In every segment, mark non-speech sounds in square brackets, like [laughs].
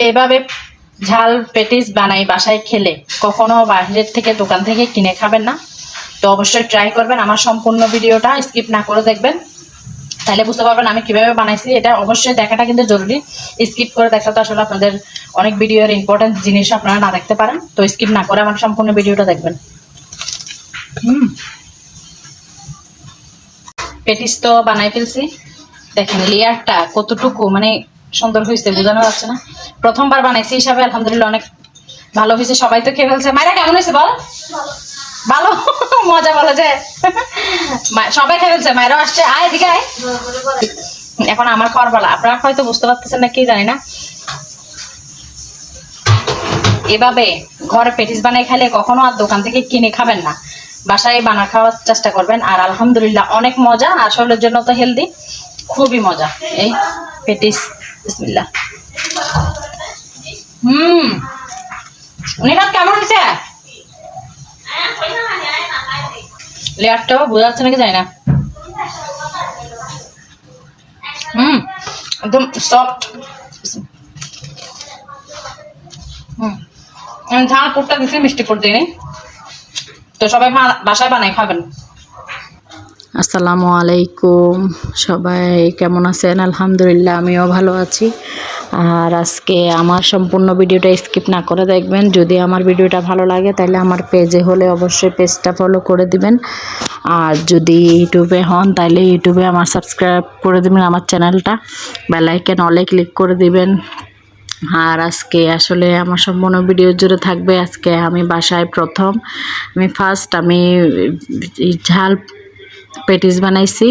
এভাবে ঝাল পেটিস বানাই বাসায় খেলে, কখনো বাইরের থেকে দোকান থেকে কিনে খাবেন না? তো অবশ্যই ট্রাই করবেন আমার সম্পূর্ণ ভিডিওটা স্কিপ না করে দেখবেন। তাহলে বুঝতে পারবেন আমি কীভাবে বানাইছি, এটা অবশ্যই দেখাটা কিন্তু জরুরি। স্কিপ করে দেখা তো আসলে আপনাদের অনেক ভিডিওর ইম্পর্টেন্ট জিনিস আপনারা না দেখতে পারেন। তো স্কিপ না করে আমার সম্পূর্ণ ভিডিওটা দেখবেন। হুম। পেটিস তো বানাই ফেলছি। দেখেন লেয়ারটা কতটুকু মানে সুন্দর হয়েছে, বোঝানো যাচ্ছে না। প্রথমবার বানাইছি হিসাবে, আলহামদুলিল্লাহ অনেক ভালো হয়েছে, সবাই তো খেয়ে ফেলছে। মায়েরা কেমন হয়েছে বল? ভালো। [laughs] মজা বলো যে। সবাই খেয়ে ফেলছে মায়েরাও আসছে। আয়, এদিকে আয়। এখন আমার খাওয়ার পালা আপনারা হয়তো বুঝতে পারতেছেন না, কি জানি না। এভাবে ঘরে পেটিস বানাই খেলে কখনো আর দোকান থেকে কিনে খাবেন না। বাসায় বানা খাওয়ার চেষ্টা করবেন। আর আলহামদুলিল্লাহ অনেক মজা। আর শরীরের জন্য তো হেলদি খুবই মজা। এই পেটিস বিসমিল্লাহ। হুম। নিরাত কেমন হয়েছে? লেয়ারটাও বোঝা যাচ্ছে নাকি জানি না হুম, একদম সফট হুম ঝাল পুরটা দিচ্ছি মিষ্টি পুর দিই তো সবাই বাসায় বানাই খাবেন। আসসালামু আলাইকুম। সবাই কেমন আছেন? আলহামদুলিল্লাহ, আমিও ভালো আছি। আর আজকে আমার সম্পূর্ণ ভিডিওটা স্কিপ না করে দেখবেন। যদি আমার ভিডিওটা ভালো লাগে, তাহলে আমার পেজে হলে অবশ্যই পেজটা ফলো করে দিবেন। আর যদি ইউটিউবে হন, তাহলে ইউটিউবে আমার সাবস্ক্রাইব করে দিবেন, আমার চ্যানেলটা। বেলাইকেন অলে ক্লিক করে দিবেন। আর আজকে আসলে আমার সম্পূর্ণ ভিডিও জুড়ে থাকবে। আজকে আমি বাসায় প্রথম। আমি ফার্স্ট আমি ঝাল পেটিস বানাইছি।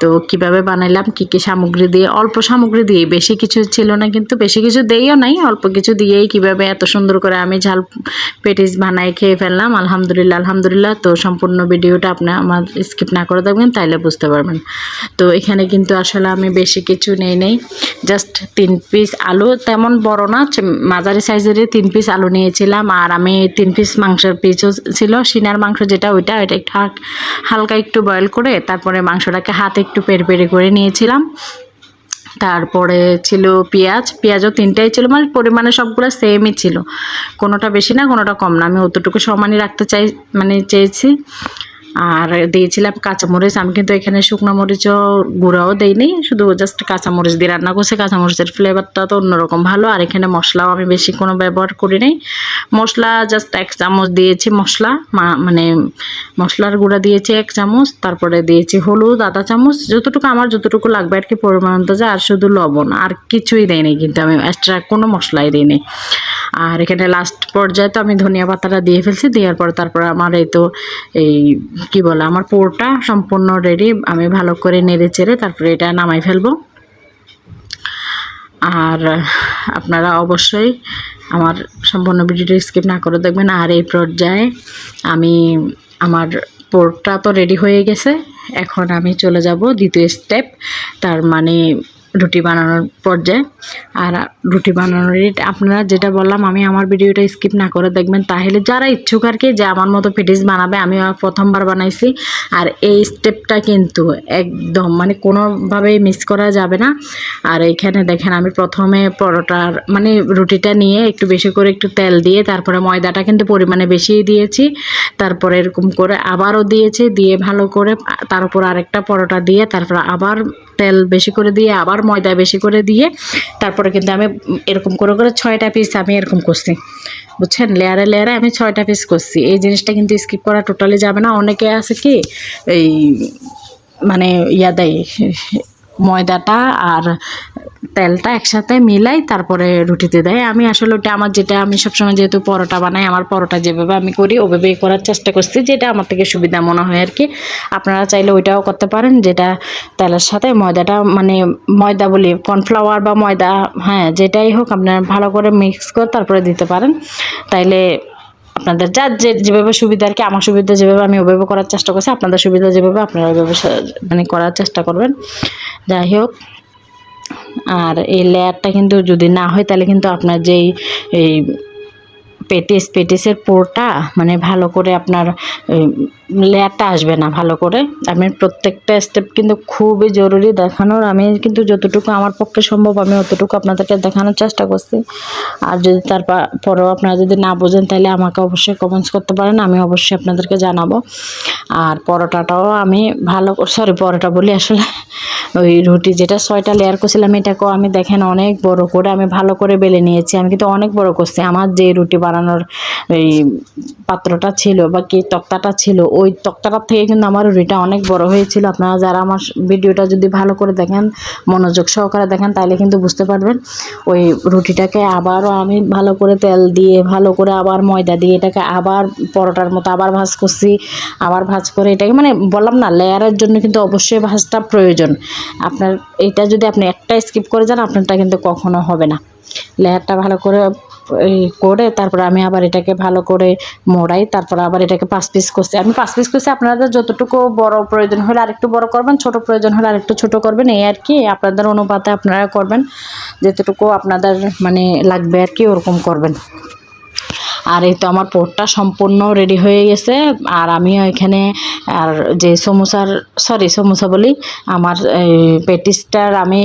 তো কীভাবে বানাইলাম, কি কি সামগ্রী দিয়ে, অল্প সামগ্রী দিয়ে বেশি কিছু ছিল না কিন্তু বেশি কিছু দিয়েও নাই, অল্প কিছু দিয়েই কীভাবে এত সুন্দর করে আমি ঝাল পেটিস বানাই খেয়ে ফেললাম, আলহামদুলিল্লাহ আলহামদুলিল্লাহ। তো সম্পূর্ণ ভিডিওটা আপনি আমার স্কিপ না করে দেখবেন তাইলে বুঝতে পারবেন। তো এখানে কিন্তু আসলে আমি বেশি কিছু নেই নেই জাস্ট তিন পিস আলু, তেমন বড় না মাঝারি সাইজেরই তিন পিস আলু নিয়েছিলাম, আর আমি তিন পিস মাংসের পিসও ছিল, সিনার মাংস যেটা, ওইটা ওইটা একটু হালকা একটু বয়েল করে তারপরে মাংসটাকে হাতে একটু পেরে পেরে করে নিয়েছিলাম। তারপরে ছিল পেঁয়াজ। পেঁয়াজও তিনটাই ছিল মানে পরিমাণে সবগুলো সেমই ছিল। কোনোটা বেশি না, কোনোটা কম না। আমি অতটুকু সমানই রাখতে চাই মানে চেয়েছি। আর দিয়েছিলাম কাঁচামরিচ। আমি কিন্তু এখানে শুকনো মরিচও গুঁড়াও দেইনি, শুধু জাস্ট কাঁচামরিচ দিয়ে রান্না করছি। কাঁচামরিচের ফ্লেভারটা তো অন্যরকম ভালো, আর এখানে মশলাও আমি বেশি কোনো ব্যবহার করি নাই মশলা জাস্ট এক চামচ দিয়েছি মশলা মানে মশলার গুঁড়া দিয়েছি এক চামচ, তারপরে দিয়েছি হলুদ আধা চামচ। যতটুকু আমার যতটুকু লাগবে আর কি পরিমাণ অনুযায়ী আর শুধু লবণ, আর কিছুই দেয়নি কিন্তু আমি এক্সট্রা কোনো মশলাই দিইনি। আর এখানে লাস্ট পর্যায়ে তো আমি ধনিয়া পাতাটা দিয়ে ফেলছি, দেওয়ার পর তারপর আমার এই তো এই কি বলে, আমার পোরটা সম্পূর্ণ রেডি আমি ভালো করে নেড়ে চেড়ে তারপরে এটা নামাই ফেলব। আর আপনারা অবশ্যই আমার সম্পূর্ণ ভিডিওটি স্কিপ না করে দেখবেন। আর এই পর্যায়ে আমি আমার পোরটা তো রেডি হয়ে গেছে। এখন আমি চলে যাব দ্বিতীয় স্টেপ তার মানে রুটি বানানোর পর্যায়ে। আর রুটি বানানোর আপনারা যেটা বললাম, আমি আমার ভিডিওটা স্কিপ না করে দেখবেন। তাহলে যারা ইচ্ছুক আর কি যে আমার মতো পেটিস বানাবে, আমি প্রথমবার বানাইছি। আর এই স্টেপটা কিন্তু একদম মানে কোনোভাবেই মিস করা যাবে না। আর এখানে দেখেন, আমি প্রথমে পরোটার মানে রুটিটা নিয়ে একটু বেশি করে একটু তেল দিয়ে, তারপরে ময়দাটা কিন্তু পরিমাণে বেশি দিয়েছি। তারপরে এরকম করে আবারও দিয়েছি, দিয়ে ভালো করে তার উপর আরেকটা পরোটা দিয়ে, তারপর আবার তেল বেশি করে দিয়ে, আবার ময়দা বেশি করে দিয়ে, তারপরে কিন্তু আমি এরকম করে করে ছয়টা পিস আমি এরকম করছি। বুঝছেন? লেয়ারে লেয়ারে আমি ছয়টা পিস করছি। এই জিনিসটা কিন্তু স্কিপ করা টোটালি যাবে না। অনেকে আছে কি, এই মানে ইয়া দেয় ময়দাটা আর তেলটা একসাথে মিলাই তারপরে রুটিতে দেয়। আমি আসলে ওটা আমার যেটা, আমি সবসময় যেহেতু পরোটা বানাই, আমার পরোটা যেভাবে আমি করি, ওভাবেই করার চেষ্টা করছি, যেটা আমার থেকে সুবিধা মনে হয় আর কি। আপনারা চাইলে ওইটাও করতে পারেন, যেটা তেলের সাথে ময়দাটা মানে ময়দা বলি, কর্নফ্লাওয়ার বা ময়দা হ্যাঁ যেটাই হোক আপনারা ভালো করে মিক্স করে তারপরে দিতে পারেন। তাইলে আপনাদের যার যে যেভাবে সুবিধা আর কি, আমার সুবিধা যেভাবে আমি ওভাবে করার চেষ্টা করছি, আপনাদের সুবিধা যেভাবে আপনারা ওইভাবে মানে করার চেষ্টা করবেন। যাই হোক, আর এই লেয়ারটা কিন্তু যদি না হয়, তাহলে কিন্তু আপনার যেই এই পেটিস, পেটিসের পোরটা মানে ভালো করে আপনার লেয়ারটা আসবে না ভালো করে। আমি প্রত্যেকটা স্টেপ কিন্তু খুবই জরুরি দেখানোর। আমি কিন্তু যতটুকু আমার পক্ষে সম্ভব আমি অতটুকু আপনাদেরকে দেখানোর চেষ্টা করছি। আর যদি তারপরেও আপনারা যদি না বোঝেন তাহলে আমাকে অবশ্যই কমেন্টস করতে পারেন, আমি অবশ্যই আপনাদেরকে জানাব। আর পরোটাটাও আমি ভালো সরি পরোটা বলি আসলে। ওই রুটি যেটা ছয়টা লেয়ার করছিলাম এটাকেও আমি দেখেন অনেক বড় করে আমি ভালো করে বেলে নিয়েছি। আমি কিন্তু অনেক বড় করছি। আমার যে রুটি বানানোর এই পাত্রটা ছিল বা কি তক্তাটা ছিল, ওই তক্তাটার থেকে কিন্তু আমার রুটিটা অনেক বড় হয়েছিল। আপনারা যারা আমার ভিডিওটা যদি ভালো করে দেখেন, মনোযোগ সহকারে দেখেন তাহলে কিন্তু বুঝতে পারবেন। ওই রুটিটাকে আবারও আমি ভালো করে তেল দিয়ে, ভালো করে আবার ময়দা দিয়ে এটাকে আবার পরোটার মতো আবার ভাজ করছি, আবার ভাজ করে এটাকে মানে বললাম না, লেয়ারের জন্য কিন্তু অবশ্যই ভাজটা প্রয়োজন। আপনার, এটা যদি আপনি একটা স্কিপ করে যান, আপনারটা কিন্তু কখনো হবে না। লেয়ারটা ভালো করে করে তারপর আমি আবার এটাকে ভালো করে মোড়াই, তারপর আবার এটাকে পাঁচ পিস করছি। আমি পাঁচ পিস করছি, আপনাদের যতটুকু বড় প্রয়োজন হলে আরেকটু বড় করবেন, ছোট প্রয়োজন হলে আরেকটু ছোট করবেন, এই আর কি, আপনাদের অনুপাতে আপনারা করবেন, যেতটুকু আপনাদের মানে লাগবে আর কি, ওরকম করবেন। আর এই তো আমার পোটটা সম্পূর্ণ রেডি হয়ে গেছে। আর আমিও এখানে আর যে সমোসার সরি সমোসা বলি, আমার পেটিসটার আমি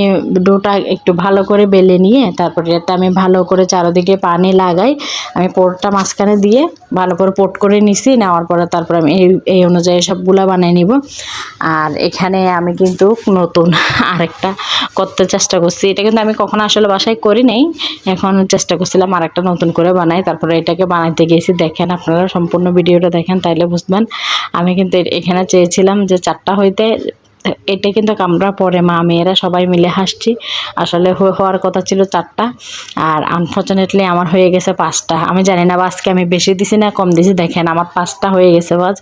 ডোটা একটু ভালো করে বেলে নিয়ে, তারপরে এতে আমি ভালো করে চারোদিকে পানি লাগাই। আমি পোটটা মাঝখানে দিয়ে ভালো করে পোট করে নিছি, নেওয়ার পরে তারপরে আমি এই এই অনুযায়ী সবগুলা বানিয়ে নিব। আর এখানে আমি কিন্তু নতুন আরেকটা করতে চেষ্টা করছি। এটা কিন্তু আমি কখনো আসলে বাসায় করি নাই, এখন চেষ্টা করছিলাম আরেকটা নতুন করে বানাই, তারপরে এটাকে বানাইতে গেছি, দেখেন আপনারা সম্পূর্ণ ভিডিওটা দেখেন, তাইলে বুঝবেন। আমি কিন্তু এখানে চেয়েছিলাম যে চারটা হইতে, এটা কিন্তু আমরা পরে মা, মেয়েরা সবাই মিলে হাসছি। আসলে হওয়ার কথা ছিল চারটা, আর আনফর্চুনেটলি আমার হয়ে গেছে পাঁচটা। আমি জানি না বা আজকে আমি বেশি দিছি না কম দিছি, দেখেন আমার পাঁচটা হয়ে গেছে বাজ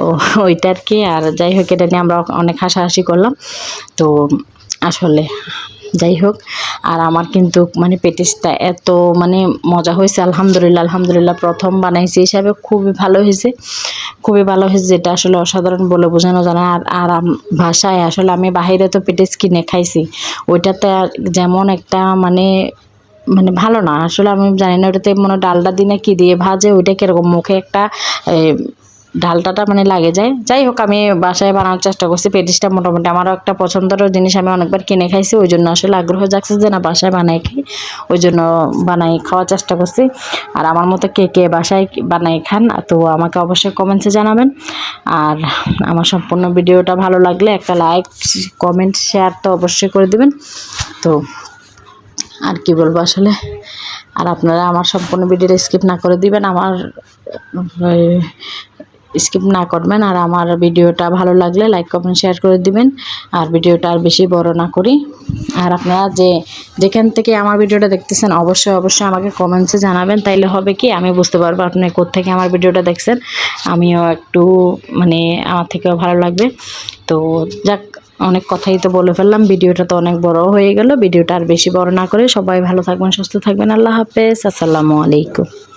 ও, ওইটা আর কি, আর যাই হোক, এটা নিয়ে আমরা অনেক হাসাহাসি করলাম। তো আসলে যাই হোক, আর আমার কিন্তু মানে পেটিসটা এত মানে মজা হয়েছে, আলহামদুলিল্লাহ আলহামদুলিল্লাহ। প্রথম বানাইছি হিসাবে খুবই ভালো হয়েছে, খুবই ভালো হয়েছে, যেটা আসলে অসাধারণ বলে বোঝানো যায় না। আর আর ভাষায় আসলে আমি বাইরে তো পেটিস কিনে খাইছি, ওইটাতে যেমন একটা মানে মানে ভালো না। আসলে আমি জানি না ওটাতে মনে ডালটা দিনে কি দিয়ে ভাজে, ওইটা কীরকম মুখে একটা এ, ডালটাটা মানে লাগে যায়। যাই হোক আমি বাসায় বানানোর চেষ্টা করছি পেটিসটা মোটামুটি আমারও একটা পছন্দের জিনিস আমি অনেকবার কিনে খাইছি ওই জন্য আসলে আগ্রহ জাগছে যে না বাসায় বানাই খাই ওই জন্য বানাই খাওয়ার চেষ্টা করছি। আর আমার মতো কে কে বাসায় বানাই খান তো আমাকে অবশ্যই কমেন্টসে জানাবেন। আর আমার সম্পূর্ণ ভিডিওটা ভালো লাগলে একটা লাইক কমেন্ট শেয়ার তো অবশ্যই করে দিবেন। তো আর কি বলব আসলে? আর আপনারা আমার সম্পূর্ণ ভিডিওটা স্কিপ না করে দিবেন আমার স্কিপ না করবেন। আর আমার ভিডিওটা ভালো লাগলে লাইক কমেন্ট শেয়ার করে দিবেন। আর ভিডিওটা আর বেশি বড় না করি। আর আপনারা যে যেখান থেকে আমার ভিডিওটা দেখতেছেন, অবশ্যই অবশ্যই আমাকে কমেন্টসে জানাবেন। তাইলে হবে কি, আমি বুঝতে পারব আপনি কোত্থেকে আমার ভিডিওটা দেখছেন। আমিও একটু মানে আমার থেকেও ভালো লাগবে। তো যাক, অনেক কথাই তো বলে ফেললাম। ভিডিওটা তো অনেক বড় হয়ে গেল। ভিডিওটা আর বেশি বড় না করে সবাই ভালো থাকবেন, সুস্থ থাকবেন। আল্লাহ হাফেজ। আসসালামু আলাইকুম।